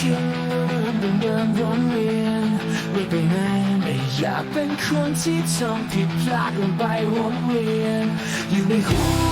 เชื่อเรื่องเดิมวนเวียนไม่ไปไหนไม่อยากเป็นคนที่ทำผิดพลาดลงไปวนเวียนอยู่ในหัว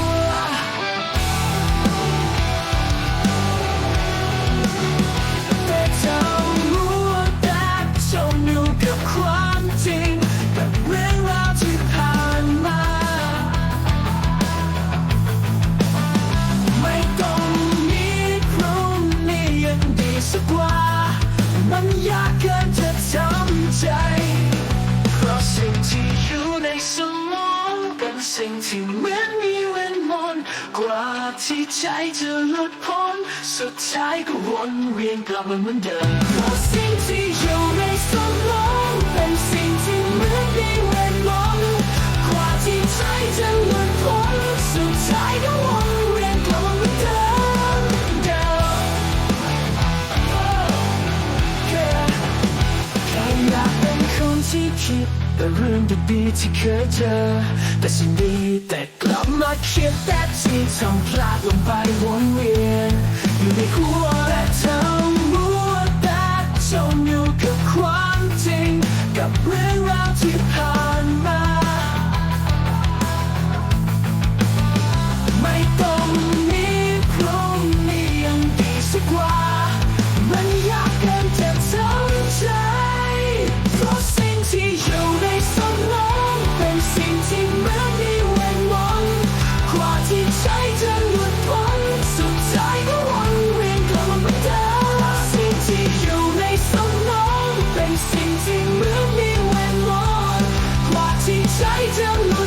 สิ่งที่เหมือนมีเวทมนต์กว่าที่ใจจะหลุดพ้น สุดท้ายก็วนเวียนกลับมาเหมือนเดิมสิ่งที่ ที่คิดแต่เรื่องดีๆที่เคยเจอ แต่สิ่งดีแต่กลับมาคิดแต่ที่ทำพลาดลงไปวนเวียน i Shite on my